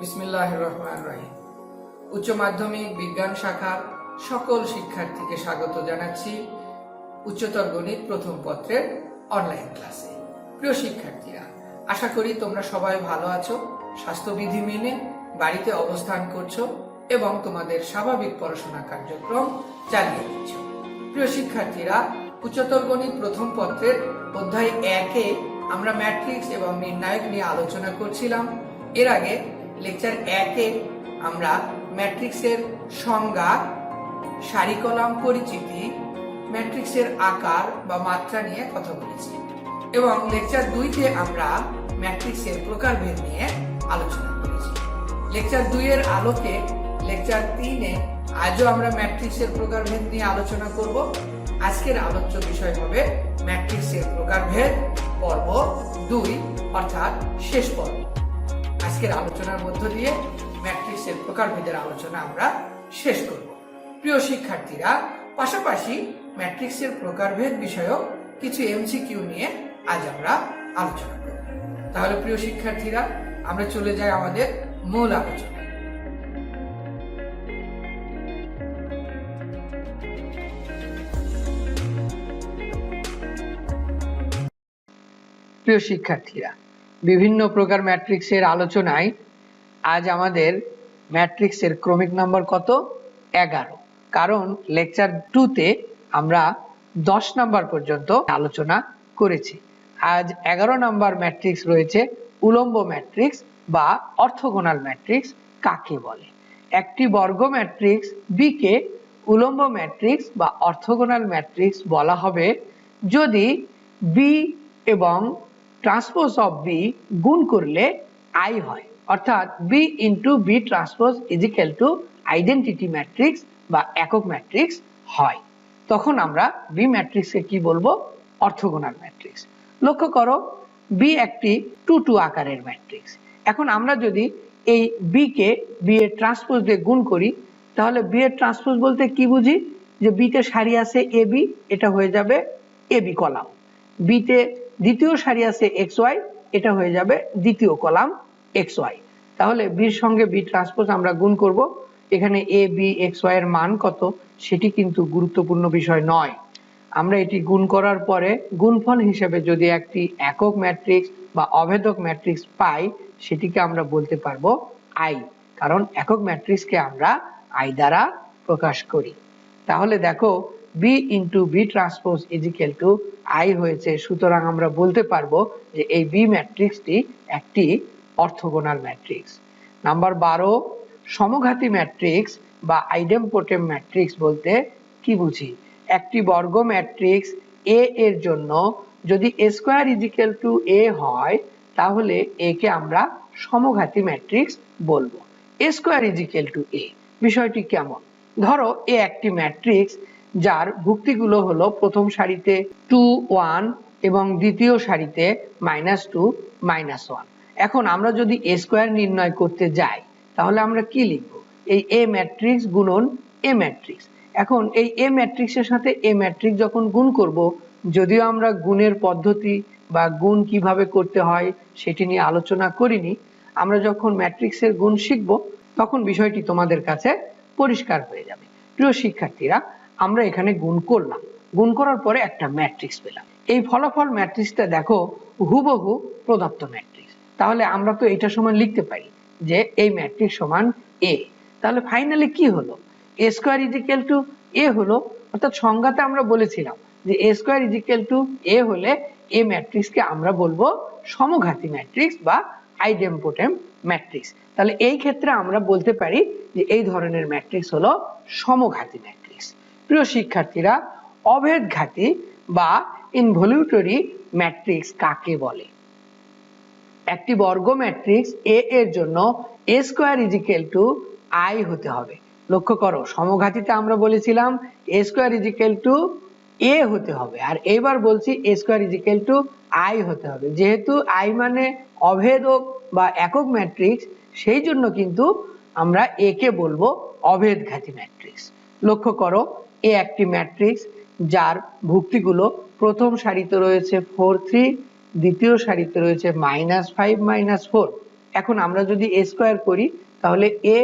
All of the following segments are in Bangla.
বিসমিল্লাহ রহমান রহিম। উচ্চ মাধ্যমিক বিজ্ঞান শাখার সকল শিক্ষার্থীকে স্বাগত জানাচ্ছি উচ্চতর গণিত প্রথম পত্রের অনলাইন ক্লাসে প্রিয় শিক্ষার্থীরা, আশা করি তোমরা সবাই ভালো আছো, স্বাস্থ্যবিধি মেনে বাড়িতে অবস্থান করছ এবং তোমাদের স্বাভাবিক পড়াশোনা কার্যক্রম চালিয়ে দিচ্ছ প্রিয় শিক্ষার্থীরা, উচ্চতর গণিত প্রথম পত্রের অধ্যায় একে আমরা ম্যাট্রিক্স এবং নির্ণায়ক নিয়ে আলোচনা করছিলাম। এর আগে লেকচার একে আমরা ম্যাট্রিক্সের সংজ্ঞা সারি কলাম পরিচিতি, ম্যাট্রিক্সের আকার বা মাত্রা নিয়ে কথা বলেছি। এবং লেকচার দুইতে আমরা ম্যাট্রিক্সের প্রকারভেদ নিয়ে আলোচনা করেছি। লেকচার দুইয়ের আলোকে লেকচার তিনে আজও আমরা ম্যাট্রিক্সের প্রকারভেদ নিয়ে আলোচনা করব। আজকের আলোচ্য বিষয় হবে ম্যাট্রিক্সের প্রকারভেদ পর্ব দুই, অর্থাৎ শেষ পর্ব। আজকের আলোচনার মধ্য দিয়ে ম্যাট্রিক্সের প্রকারভেদের আলোচনা আমরা শেষ করব। প্রিয় শিক্ষার্থীরা, পাশাপাশি ম্যাট্রিক্সের প্রকারভেদ বিষয়ক কিছু এমসিকিউ নিয়ে আজ আমরা আলোচনা করব। তাহলে প্রিয় শিক্ষার্থীরা, আমরা চলে যাই আমাদের মূল আলোচনা প্রিয় শিক্ষার্থীরা বিভিন্ন প্রকার ম্যাট্রিক্সের আলোচনায় আজ আমাদের ম্যাট্রিক্সের ক্রমিক নাম্বার কত? এগারো। কারণ লেকচার টুতে আমরা দশ নাম্বার পর্যন্ত আলোচনা করেছি। আজ এগারো নাম্বার ম্যাট্রিক্স রয়েছে উলম্ব ম্যাট্রিক্স বা অর্থগোনাল ম্যাট্রিক্স, কাকে বলে? একটি বর্গ ম্যাট্রিক্স বি কে উলম্ব ম্যাট্রিক্স বা অর্থগোনাল ম্যাট্রিক্স বলা হবে যদি বি এবং ট্রান্সপোজ অফ বি গুণ করলে আই হয়। অর্থাৎ B into B transpose is equal to identity matrix বা একক ম্যাট্রিক্স হয়। তখন আমরা বি ম্যাট্রিক্সকে কি বলব? অর্থগোনাল ম্যাট্রিক্স লক্ষ্য করো বি একটি টু টু আকারের ম্যাট্রিক্স এখন আমরা যদি এই বি কে বি এর ট্রান্সপোজ দিয়ে গুণ করি, তাহলে বি এর ট্রান্সপোজ বলতে কি বুঝি? যে বি তে সারি আছে এ বি এটা হয়ে যাবে এ বি কলাম বিতে দ্বিতীয় সারি আছে এক্স ওয়াই এটা হয়ে যাবে দ্বিতীয় কলাম এক্স ওয়াই তাহলে বির সঙ্গে বি ট্রান্সপোজ আমরা গুণ করব। এখানে এ বি এক্স ওয়াই এর মান কত? সেটি কিন্তু গুরুত্বপূর্ণ বিষয় নয়। আমরা এটি গুণ করার পরে গুণফল হিসেবে যদি একটি একক ম্যাট্রিক্স বা অভেদক ম্যাট্রিক্স পাই, সেটিকে আমরা বলতে পারব আই কারণ একক ম্যাট্রিক্সকে আমরা আই দ্বারা প্রকাশ করি। তাহলে দেখো B into B transpose is equal to I হয়েছে। সুতরাং আমরা বলতে পারব যে এই বি ম্যাট্রিক্সটি একটি অর্থগোনাল ম্যাট্রিক্স। নাম্বার বারো, সমঘাতী ম্যাট্রিক্স বা আইডেমপোটেম ম্যাট্রিক্স বলতে কি বুঝি? একটি বর্গ ম্যাট্রিক্স এ এর জন্য যদি A square is equal to A হয়, তাহলে এ কে আমরা সমঘাতী ম্যাট্রিক্স বলব। A square is equal to A বিষয়টি কেমন? ধরো এ একটি ম্যাট্রিক্স যার ভুক্তিগুলো হলো প্রথম সারিতে টু ওয়ান এবং দ্বিতীয় সারিতে মাইনাস টু মাইনাস ওয়ান এখন আমরা যদি এ স্কোয়ার নির্ণয় করতে যাই, তাহলে আমরা কি লিখব? এই এ ম্যাট্রিক্স গুণন এ ম্যাট্রিক্স এখন এই এ ম্যাট্রিক্সের সাথে এ ম্যাট্রিক্স যখন গুণ করব, যদিও আমরা গুণের পদ্ধতি বা গুণ কীভাবে করতে হয় সেটি নিয়ে আলোচনা করিনি, আমরা যখন ম্যাট্রিক্সের গুণ শিখব, তখন বিষয়টি তোমাদের কাছে পরিষ্কার হয়ে যাবে। প্রিয় শিক্ষার্থীরা আমরা এখানে গুণ করলাম। গুণ করার পরে একটা ম্যাট্রিক্স পেলাম। এই ফলাফল ম্যাট্রিক্সটা দেখো, হুবহু প্রদত্ত ম্যাট্রিক্স তাহলে আমরা তো এটা সমান লিখতে পারি যে এই ম্যাট্রিক্স সমান এ তাহলে ফাইনালি কি হলো? A square is equal to A হলো, অর্থাৎ সংজ্ঞাতে আমরা বলেছিলাম যে A square is equal to A হলে এ ম্যাট্রিক্সকে আমরা বলব সমঘাতী ম্যাট্রিক্স বা আইডেম্পোটেম ম্যাট্রিক্স তাহলে এই ক্ষেত্রে আমরা বলতে পারি যে এই ধরনের ম্যাট্রিক্স হলো সমঘাতী ম্যাট্রিক্স প্রিয় শিক্ষার্থীরা অভেদঘাতী বা ইনভলিউটরি ম্যাট্রিক্স কাকে বলে? একটি বর্গ ম্যাট্রিক্স এ এর জন্য A square is equal to I হতে হবে। লক্ষ্য করো, সমঘাতীতে আমরা বলেছিলাম A square is equal to A হতে হবে। আর এবার বলছি A square is equal to I হতে হবে। যেহেতু আই মানে অভেদক বা একক ম্যাট্রিক্স সেই জন্য কিন্তু আমরা এ কে বলব অভেদঘাতী ম্যাট্রিক্স লক্ষ্য করো এ একটি ম্যাট্রিক্স যার ভুক্তিগুলো প্রথম সারিতে রয়েছে ফোর থ্রি, দ্বিতীয় সারিতে রয়েছে মাইনাস ফাইভ, মাইনাস ফোর। এখন আমরা যদি এ স্কোয়ার করি, তাহলে এ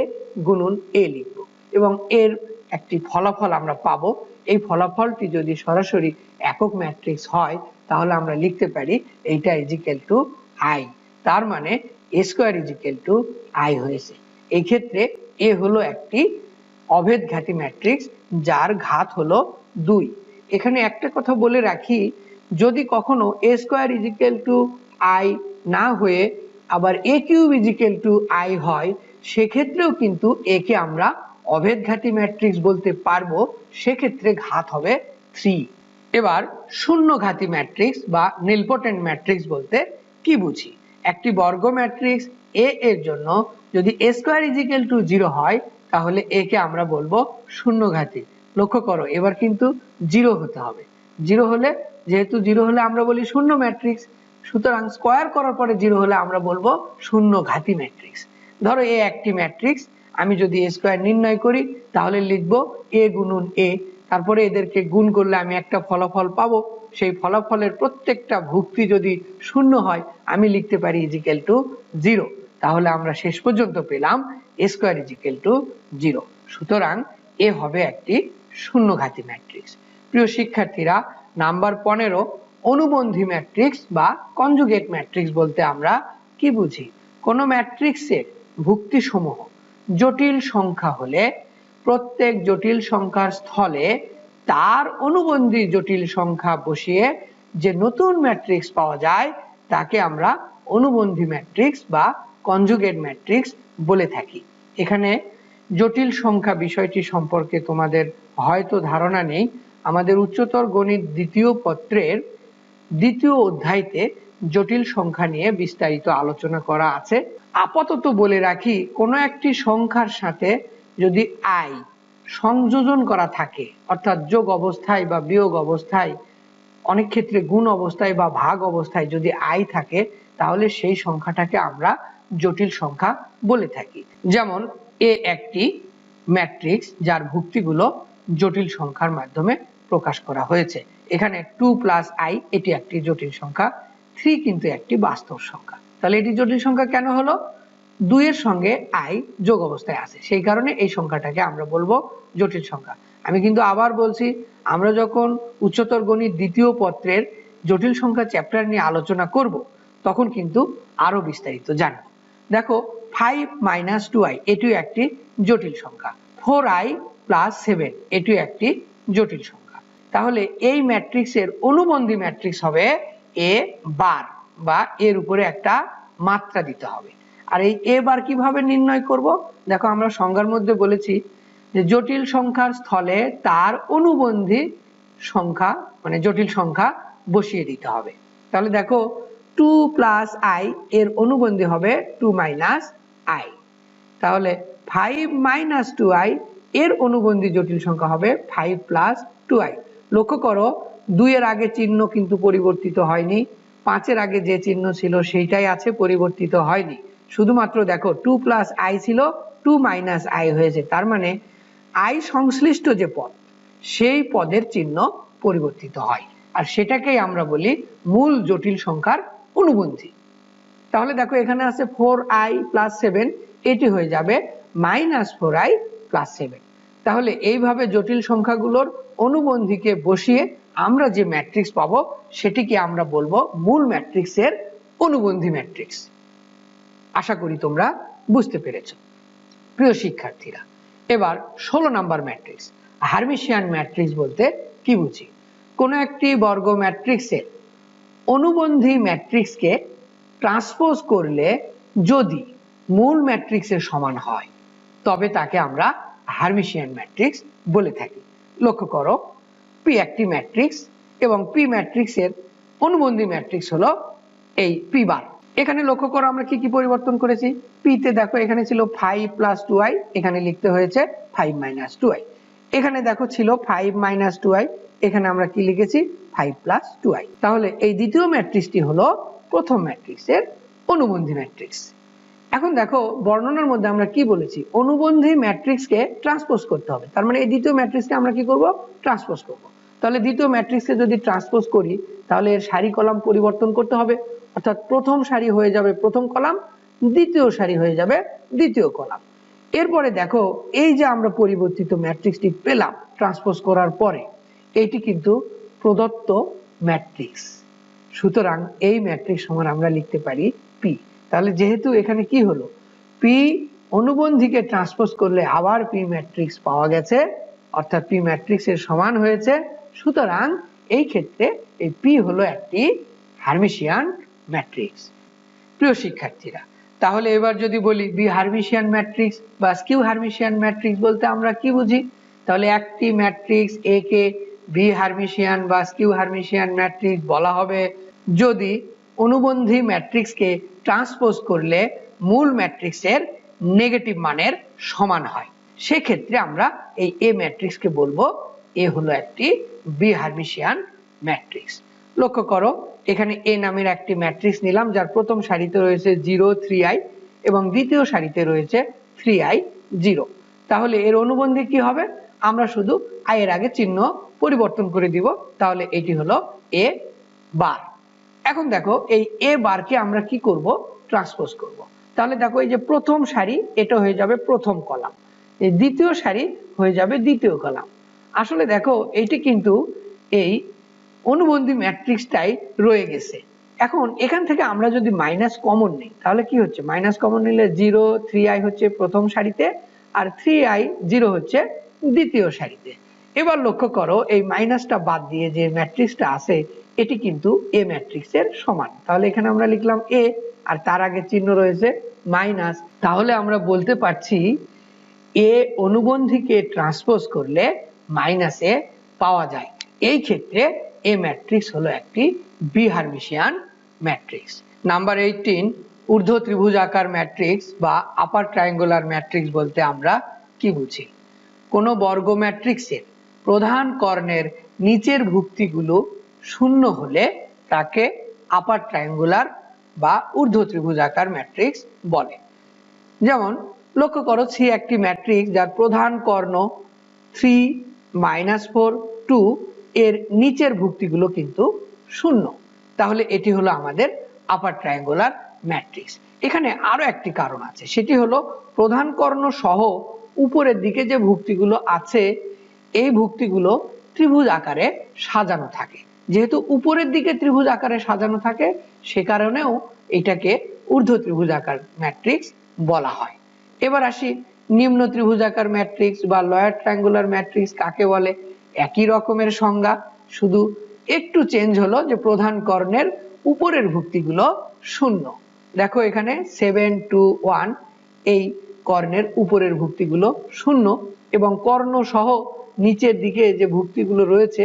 গুণন এ লিখব। এবং এর একটি ফলাফল আমরা পাবো। এই ফলাফলটি যদি সরাসরি একক ম্যাট্রিক্স হয়, তাহলে আমরা লিখতে পারি এইটা ইজিক্যাল টু আই তার মানে A square is equal to I হয়েছে। এই ক্ষেত্রে এ হলো একটি অভেদ ঘাতি ম্যাট্রিক্স, যার ঘাত হলো দুই। এখানে একটা কথা বলে রাখি, যদি কখনো A square is equal to I না হয়ে আবার A cube is equal to I হয়, সেক্ষেত্রেও কিন্তু একে আমরা অভেদ ঘাতি ম্যাট্রিক্স বলতে পারব, সেক্ষেত্রে ঘাত হবে থ্রি এবার শূন্য ঘাতি ম্যাট্রিক্স বা নীলপোটেন্ট ম্যাট্রিক্স বলতে কি বুঝি? একটি বর্গ ম্যাট্রিক্স এ এর জন্য যদি A square is equal to zero হয় তাহলে এ কে আমরা বলব শূন্য ঘাতি লক্ষ্য করো, এবার কিন্তু জিরো হতে হবে। জিরো হলে, যেহেতু জিরো হলে আমরা বলি শূন্য ম্যাট্রিক্স, সুতরাং স্কোয়ার করার পরে জিরো হলে আমরা বলব শূন্য ঘাতি ম্যাট্রিক্স। ধরো এ একটি ম্যাট্রিক্স, আমি যদি এ স্কোয়ার নির্ণয় করি, তাহলে লিখব এ গুণন এ। তারপরে এদেরকে গুণ করলে আমি একটা ফলাফল পাবো। সেই ফলাফলের প্রত্যেকটা ভুক্তি যদি শূন্য হয়, আমি লিখতে পারি ইজিক্যাল টু জিরো তাহলে আমরা শেষ পর্যন্ত পেলাম স্কোয়ার ইজিক্যাল টু জিরো। সুতরাং এ হবে একটি শূন্যঘাতী ম্যাট্রিক্স। প্রিয় শিক্ষার্থীরা, নাম্বার পনেরো, অনুবন্ধী ম্যাট্রিক্স বা কনজুগেট ম্যাট্রিক্স বলতে আমরা কি বুঝি? কোন ম্যাট্রিক্সের ভুক্তি সমূহ জটিল সংখ্যা হলে প্রত্যেক জটিল সংখ্যার স্থলে তার অনুবন্ধী জটিল সংখ্যা বসিয়ে যে নতুন ম্যাট্রিক্স পাওয়া যায়, তাকে আমরা অনুবন্ধী ম্যাট্রিক্স বা কনজুগেট ম্যাট্রিক্স বলে থাকি। এখানে জটিল সংখ্যা বিষয়টি সম্পর্কে তোমাদের হয়তো ধারণা নেই। আমাদের উচ্চতর গণিত দ্বিতীয় পত্রের দ্বিতীয় অধ্যায়তে জটিল সংখ্যা নিয়ে বিস্তারিত আলোচনা করা আছে। আপাতত বলে রাখি, কোনো একটি সংখ্যার সাথে যদি আই সংযোজন করা থাকে, অর্থাৎ যোগ অবস্থায় বা বিয়োগ অবস্থায়, অনেক ক্ষেত্রে গুণ অবস্থায় বা ভাগ অবস্থায় যদি আই থাকে, তাহলে সেই সংখ্যাটাকে আমরা জটিল সংখ্যা বলে থাকি। যেমন এ একটি ম্যাট্রিক্স যার ভুক্তিগুলো জটিল সংখ্যার মাধ্যমে প্রকাশ করা হয়েছে। এখানে টু প্লাস আই এটি একটি জটিল সংখ্যা থ্রি কিন্তু একটি বাস্তব সংখ্যা। তাহলে এটি জটিল সংখ্যা কেন হলো? দুইয়ের সঙ্গে আই যোগ অবস্থায় আছে। সেই কারণে এই সংখ্যাটাকে আমরা বলব জটিল সংখ্যা। আমি কিন্তু আবার বলছি, আমরা যখন উচ্চতর গণিত দ্বিতীয় পত্রের জটিল সংখ্যা চ্যাপ্টার নিয়ে আলোচনা করব, তখন কিন্তু আরও বিস্তারিত জানব। দেখো ফাইভ মাইনাস টু আই এটিও একটি জটিল সংখ্যা। ফোর আই প্লাস সেভেন এটিও একটি জটিল সংখ্যা। তাহলে এই ম্যাট্রিক্সের অনুবন্ধী ম্যাট্রিক্স হবে এ বার বা এর উপরে একটা মাত্রা দিতে হবে। আর এই এ বার কীভাবে নির্ণয় করব? দেখো, আমরা সংজ্ঞার মধ্যে বলেছি যে জটিল সংখ্যার স্থলে তার অনুবন্ধী সংখ্যা মানে জটিল সংখ্যা বসিয়ে দিতে হবে। তাহলে দেখো টু প্লাস আই এর অনুবন্ধী হবে টু মাইনাস আই। তাহলে ফাইভ মাইনাস টু আই এর অনুবন্ধী জটিল সংখ্যা হবে ফাইভ প্লাস টু আই। লক্ষ্য করো, দুইয়ের আগে চিহ্ন কিন্তু পরিবর্তিত হয়নি, পাঁচের আগে যে চিহ্ন ছিল সেইটাই আছে, পরিবর্তিত হয়নি। শুধুমাত্র দেখো, টু প্লাস আই ছিল, টু মাইনাস আই হয়েছে। তার মানে আই সংশ্লিষ্ট যে পদ, সেই পদের চিহ্ন পরিবর্তিত হয়। আর সেটাকেই আমরা বলি মূল জটিল সংখ্যার অনুবন্ধী। তাহলে দেখো এখানে আছে ফোর আই প্লাস সেভেন এটি হয়ে যাবে minus four I plus seven তাহলে এইভাবে জটিল সংখ্যাগুলোর অনুবন্ধীকে বসিয়ে আমরা যে ম্যাট্রিক্স পাবো, সেটিকে আমরা বলব মূল ম্যাট্রিক্সের অনুবন্ধী ম্যাট্রিক্স আশা করি তোমরা বুঝতে পেরেছ। প্রিয় শিক্ষার্থীরা, এবার ষোলো নাম্বার ম্যাট্রিক্স হারমিশিয়ান ম্যাট্রিক্স বলতে কি বুঝি? কোনো একটি বর্গ ম্যাট্রিক্সের অনুবন্ধী ম্যাট্রিক্সকে ট্রান্সপোজ করলে যদি মূল ম্যাট্রিক্সের সমান হয়, তবে তাকে আমরা হারমিশিয়ান ম্যাট্রিক্স বলে থাকি। লক্ষ্য করো পি একটি ম্যাট্রিক্স এবং পি ম্যাট্রিক্সের অনুবন্ধী ম্যাট্রিক্স হলো এই পি বার। এখানে লক্ষ্য করো, আমরা কি কি পরিবর্তন করেছি? পি তে দেখো, এখানে ছিল ফাইভ প্লাস টু আই এখানে লিখতে হয়েছে ফাইভ মাইনাস টু আই এখানে দেখো ছিল ফাইভ মাইনাস টু আই এখানে আমরা কি লিখেছি? ফাইভ প্লাস টু আই তাহলে এই দ্বিতীয় ম্যাট্রিক্সটি হলো প্রথম ম্যাট্রিক্সের অনুবন্ধী ম্যাট্রিক্স এখন দেখো, বর্ণনার মধ্যে আমরা কি বলেছি? অনুবন্ধী ম্যাট্রিক্সকে ট্রান্সপোজ করতে হবে। তার মানে এই দ্বিতীয় ম্যাট্রিক্সকে আমরা কি করব? ট্রান্সপোজ করব। তাহলে দ্বিতীয় ম্যাট্রিক্সকে যদি ট্রান্সপোজ করি, তাহলে এর সারি কলাম পরিবর্তন করতে হবে। অর্থাৎ প্রথম সারি হয়ে যাবে প্রথম কলাম, দ্বিতীয় সারি হয়ে যাবে দ্বিতীয় কলাম। এরপরে দেখো, এই যে আমরা পরিবর্তিত ম্যাট্রিক্সটি পেলাম ট্রান্সপোজ করার পরে এইটি কিন্তু প্রদত্ত ম্যাট্রিক্স। সুতরাং এই ম্যাট্রিক্স সমান আমরা লিখতে পারি পি তাহলে যেহেতু এখানে কি হলো? পি অনুবন্ধীকে ট্রান্সপোজ করলে আবার পি ম্যাট্রিক্স পাওয়া গেছে, অর্থাৎ পি ম্যাট্রিক্স এর সমান হয়েছে। সুতরাং এই ক্ষেত্রে এই পি হলো একটি হার্মিশিয়ান ম্যাট্রিক্স। প্রিয় শিক্ষার্থীরা, তাহলে এবার যদি বলি বি হার্মিশিয়ান ম্যাট্রিক্স বা স্কিউ হার্মিশিয়ান ম্যাট্রিক্স বলতে আমরা কি বুঝি? তাহলে একটি ম্যাট্রিক্স এ কে বি হার্মিশিয়ান বা স্কিউ হার্মিশিয়ান ম্যাট্রিক্স বলা হবে। যদি অনুবন্ধী ম্যাট্রিক্সকে ট্রান্সপোজ করলে মূল ম্যাট্রিক্সের নেগেটিভ মানের সমান হয়। সেক্ষেত্রে আমরা এই এ ম্যাট্রিক্সকে বলব এ হলো একটি বি হার্মিশিয়ান ম্যাট্রিক্স লক্ষ্য করো, এখানে এ নামের একটি ম্যাট্রিক্স নিলাম, যার প্রথম সারিতে রয়েছে জিরো থ্রি আই এবং দ্বিতীয় সারিতে রয়েছে থ্রি আই জিরো তাহলে এর অনুবন্ধী কি হবে? আমরা শুধু আই এর আগে চিহ্ন পরিবর্তন করে দিব, তাহলে এটি হলো এ বার এখন দেখো, এই এ বারকে আমরা কি করব? ট্রান্সপোজ করব। তাহলে দেখো, এই যে প্রথম সারি, এটা হয়ে যাবে প্রথম কলাম। এই দ্বিতীয় সারি হয়ে যাবে দ্বিতীয় কলাম। আসলে দেখো, এটি কিন্তু এই অনুবন্ধী ম্যাট্রিক্সটাই রয়ে গেছে। এখন এখান থেকে আমরা যদি মাইনাস কমন নিই, তাহলে কি হচ্ছে? মাইনাস কমন নিলে জিরো থ্রি আই হচ্ছে প্রথম সারিতে, আর থ্রি আই জিরো হচ্ছে দ্বিতীয় সারিতে। এবার লক্ষ্য করো, এই মাইনাসটা বাদ দিয়ে যে ম্যাট্রিক্সটা আছে, এটি কিন্তু এ ম্যাট্রিক্সের সমান। তাহলে এখানে আমরা লিখলাম এ আর তার আগে চিহ্ন রয়েছে মাইনাস তাহলে আমরা বলতে পারছি এ অনুবন্ধীকে ট্রান্সপোজ করলে মাইনাসে পাওয়া যায়। এই ক্ষেত্রে এ ম্যাট্রিক্স হলো একটি বিহারমিশিয়ান ম্যাট্রিক্স নাম্বার এইটিন ঊর্ধ্ব ত্রিভুজ আকার ম্যাট্রিক্স বা আপার ট্রায়াঙ্গুলার ম্যাট্রিক্স বলতে আমরা কি বুঝি? কোনো বর্গ ম্যাট্রিক্সের প্রধান কর্ণের নিচের ভুক্তিগুলো শূন্য হলে তাকে আপার ট্রায়াঙ্গুলার বা ঊর্ধ্ব ত্রিভুজাকার ম্যাট্রিক্স বলে। যেমন, লক্ষ্য করো সি একটি ম্যাট্রিক্স যার প্রধান কর্ণ থ্রি মাইনাস ফোর টু এর নিচের ভুক্তিগুলো কিন্তু শূন্য। তাহলে এটি হলো আমাদের আপার ট্রায়াঙ্গুলার ম্যাট্রিক্স এখানে আরও একটি কারণ আছে। সেটি হলো প্রধান কর্ণ সহ উপরের দিকে যে ভুক্তিগুলো আছে এই ভুক্তিগুলো ত্রিভুজ আকারে সাজানো থাকে। যেহেতু উপরের দিকে ত্রিভুজ আকারে সাজানো থাকে, সে কারণেও এটাকে ঊর্ধ্ব ত্রিভুজ আকার ম্যাট্রিক্স বলা হয়। এবার আসি নিম্ন ত্রিভুজাকার ম্যাট্রিক্স বা লয়ার ট্রায়াঙ্গুলার ম্যাট্রিক্স কাকে বলে? একই রকমের সংজ্ঞা, শুধু একটু চেঞ্জ হলো যে প্রধান কর্ণের উপরের ভুক্তিগুলো শূন্য। দেখো এখানে সেভেন টু ওয়ান এই কর্ণের উপরের ভুক্তিগুলো শূন্য এবং কর্ণ সহ নিচের দিকে যে ভুক্তিগুলো রয়েছে,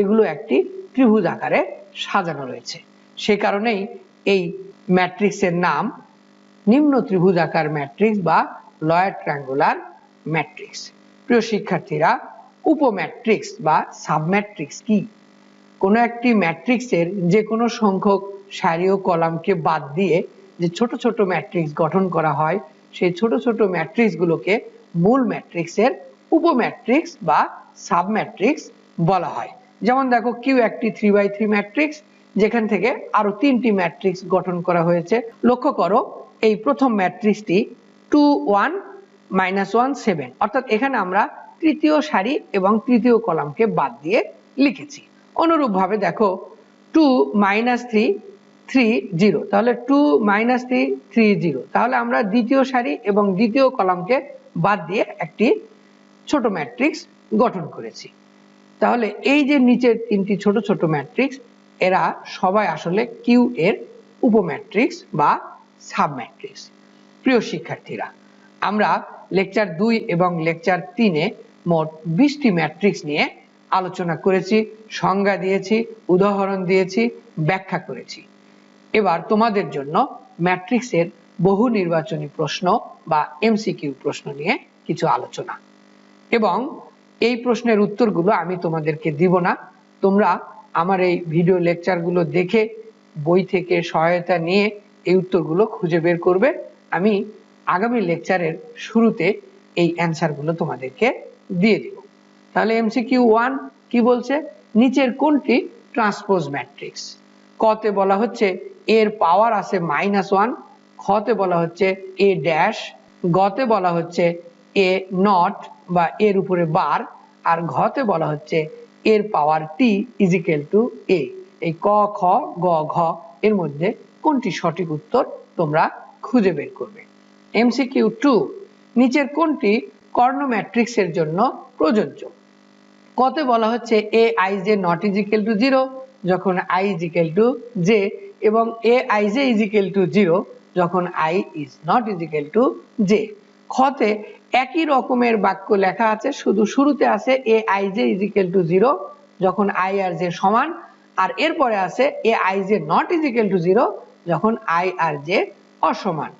এগুলো একটি ত্রিভুজ আকারে সাজানো রয়েছে। সে কারণেই এই ম্যাট্রিক্সের নাম নিম্ন ত্রিভুজ আকার ম্যাট্রিক্স বা লয়ার ট্রায়াঙ্গুলার ম্যাট্রিক্স। প্রিয় শিক্ষার্থীরা, উপম্যাট্রিক্স বা সাবম্যাট্রিক্স কি? কোনো একটি ম্যাট্রিক্সের যে কোনো সংখ্যক সারি ও কলামকে বাদ দিয়ে যে ছোট ছোট ম্যাট্রিক্স গঠন করা হয়, সেই ছোট ছোট ম্যাট্রিক্সগুলোকে মূল ম্যাট্রিক্সের উপম্যাট্রিক্স বা সাবম্যাট্রিক্স বলা হয়। যেমন দেখো, কিউ একটি থ্রি বাই থ্রি ম্যাট্রিক্স যেখান থেকে আরও তিনটি ম্যাট্রিক্স গঠন করা হয়েছে। লক্ষ্য করো, এই প্রথম ম্যাট্রিক্সটি two one minus one seven অর্থাৎ এখানে আমরা তৃতীয় সারি এবং তৃতীয় কলামকে বাদ দিয়ে লিখেছি। অনুরূপভাবে দেখো two minus three three zero তাহলে two minus three three zero তাহলে আমরা দ্বিতীয় সারি এবং দ্বিতীয় কলামকে বাদ দিয়ে একটি ছোট ম্যাট্রিক্স গঠন করেছি। তাহলে এই যে নিচের তিনটি ছোট ছোট ম্যাট্রিক্স, এরা সবাই আসলে কিউ এর উপম্যাট্রিক্স বা সাবম্যাট্রিক্স প্রিয় শিক্ষার্থীরা, আমরা লেকচার দুই এবং লেকচার তিনে মোট বিশটি ম্যাট্রিক্স নিয়ে আলোচনা করেছি, সংজ্ঞা দিয়েছি, উদাহরণ দিয়েছি, ব্যাখ্যা করেছি। এবার তোমাদের জন্য ম্যাট্রিক্সের বহু নির্বাচনী প্রশ্ন বা এমসিকিউ প্রশ্ন নিয়ে কিছু আলোচনা। এবং এই প্রশ্নের উত্তরগুলো আমি তোমাদেরকে দিব না। তোমরা আমার এই ভিডিও লেকচারগুলো দেখে, বই থেকে সহায়তা নিয়ে এই উত্তরগুলো খুঁজে বের করবে। আমি আগামী লেকচারের শুরুতে এই অ্যান্সারগুলো তোমাদেরকে দিয়ে দিব। তাহলে এমসিকিউ ওয়ান কি বলছে? নিচের কোনটি? Transpose matrix. কতে বলা হচ্ছে এর পাওয়ার আছে মাইনাস ওয়ান, খতে বলা হচ্ছে এ ড্যাশ, গতে বলা হচ্ছে এ নট বা এর উপরে বার, আর ঘতে বলা হচ্ছে এর পাওয়ার টি ইজিক্যাল টু এ এই ক, খ, গ, ঘ, এর মধ্যে কোনটি সঠিক উত্তর তোমরা খুঁজে বের করবে। এমসিকিউ টু নিচের কোনটি কর্ণ ম্যাট্রিক্সের জন্য প্রযোজ্য? কতে বলা হচ্ছে A I J not is equal to zero যখন I is equal to J এবং A I J is equal to zero যখন I is not is equal to J খতে একই রকমের বাক্য লেখা আছে, শুধু শুরুতে আছে A I J is equal to zero, যখন আই আর জে সমান, আর এরপরে আছে A I J not is equal to zero, যখন আই আর জে অসমান।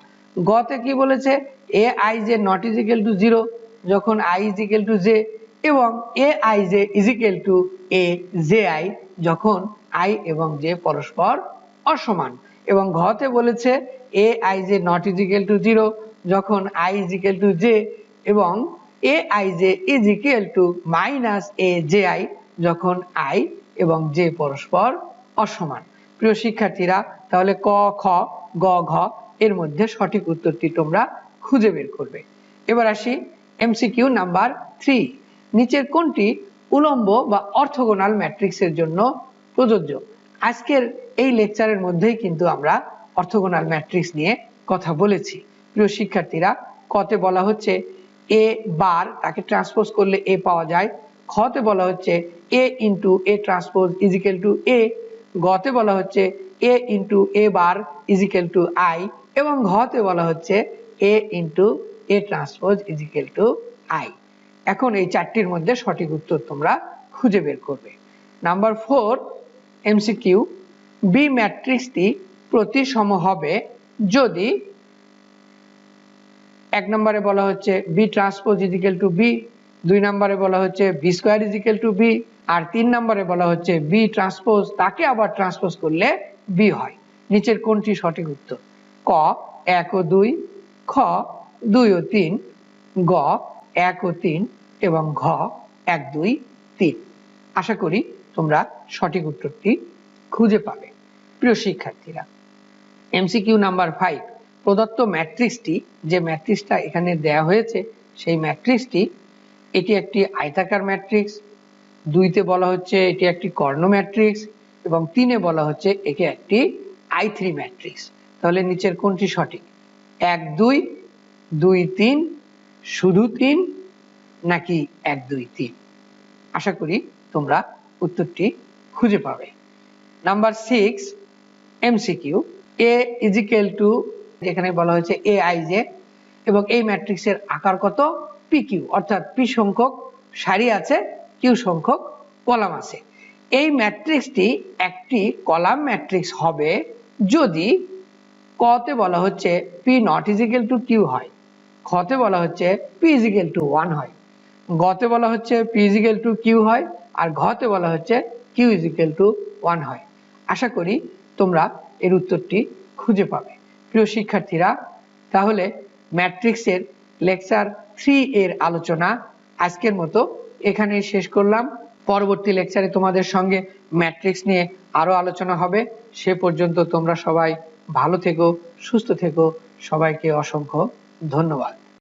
গতে কি বলেছে? A I J not is equal to zero, যখন I is equal to J, এবং A I J is equal to A J I, যখন আই এবং জে পরস্পর অসমান। এবং ঘতে বলেছে A I J not is equal to zero, যখন I is equal to J এবং A I J is equal to minus A J I যখন আই এবং জে পরস্পর অসমান। প্রিয় শিক্ষার্থীরা, তাহলে ক, খ, গ, ঘ, এর মধ্যে সঠিক উত্তরটি তোমরা খুঁজে বের করবে। এবার আসি এমসিকিউ নাম্বার থ্রি নিচের কোনটি উলম্ব বা অর্থগোনাল ম্যাট্রিক্সের জন্য প্রযোজ্য? আজকের এই লেকচারের মধ্যেই কিন্তু আমরা অর্থগোনাল ম্যাট্রিক্স নিয়ে কথা বলেছি। প্রিয় শিক্ষার্থীরা, কতে বলা হচ্ছে এ বার তাকে ট্রান্সপোজ করলে এ পাওয়া যায়। খতে বলা হচ্ছে A into A transpose is equal to A গতে বলা হচ্ছে A into A bar is equal to I এবং ঘতে বলা হচ্ছে A into A transpose is equal to I এখন এই চারটির মধ্যে সঠিক উত্তর তোমরা খুঁজে বের করবে। নাম্বার ফোর এমসিকিউ বি ম্যাট্রিক্সটি প্রতিসম হবে যদি এক নম্বরে বলা হচ্ছে B transpose is equal to B দুই নম্বরে বলা হচ্ছে B square is equal to B আর তিন নম্বরে বলা হচ্ছে বি ট্রান্সপোজ তাকে আবার ট্রান্সপোজ করলে বি হয়। নিচের কোনটি সঠিক উত্তর? ক, এক ও দুই, খ, দুই ও তিন, গ, এক ও তিন, এবং ঘ, এক, দুই, তিন। আশা করি তোমরা সঠিক উত্তরটি খুঁজে পাবে। প্রিয় শিক্ষার্থীরা এমসিকিউ নাম্বার ফাইভ প্রদত্ত ম্যাট্রিক্সটি, যে ম্যাট্রিক্সটা এখানে দেয়া হয়েছে, সেই ম্যাট্রিক্সটি, এটি একটি আয়তাকার ম্যাট্রিক্স, দুইতে বলা হচ্ছে এটি একটি কর্ণ ম্যাট্রিক্স, এবং তিনে বলা হচ্ছে একে একটি আই থ্রি ম্যাট্রিক্স। তাহলে নিচের কোনটি সঠিক? এক, দুই দুই, তিন, শুধু তিন, নাকি এক, দুই, তিন? আশা করি তোমরা উত্তরটি খুঁজে পাবে। Number six, MCQ, A is equal to যেখানে বলা হয়েছে এ আই জে এবং এই ম্যাট্রিক্সের আকার কত? পি কিউ অর্থাৎ পি সংখ্যক সারি আছে কিউ সংখ্যক কলাম আছে। এই ম্যাট্রিক্সটি একটি কলাম ম্যাট্রিক্স হবে যদি কতে বলা হচ্ছে P not equal to Q হয়, খতে বলা হচ্ছে পি ইজিক্যাল টু ওয়ান হয়, গতে বলা হচ্ছে পি ইজিক্যাল টু কিউ হয়, আর ঘতে বলা হচ্ছে কিউ ইজিক্যাল টু ওয়ান হয়। আশা করি তোমরা এর উত্তরটি খুঁজে পাবে। প্রিয় শিক্ষার্থীরা, তাহলে ম্যাট্রিক্সের লেকচার থ্রি এর আলোচনা আজকের মতো এখানে শেষ করলাম। পরবর্তী লেকচারে তোমাদের সঙ্গে ম্যাট্রিক্স নিয়ে আরও আলোচনা হবে। সে পর্যন্ত তোমরা সবাই ভালো থেকো, সুস্থ থেকো। সবাইকে অসংখ্য ধন্যবাদ।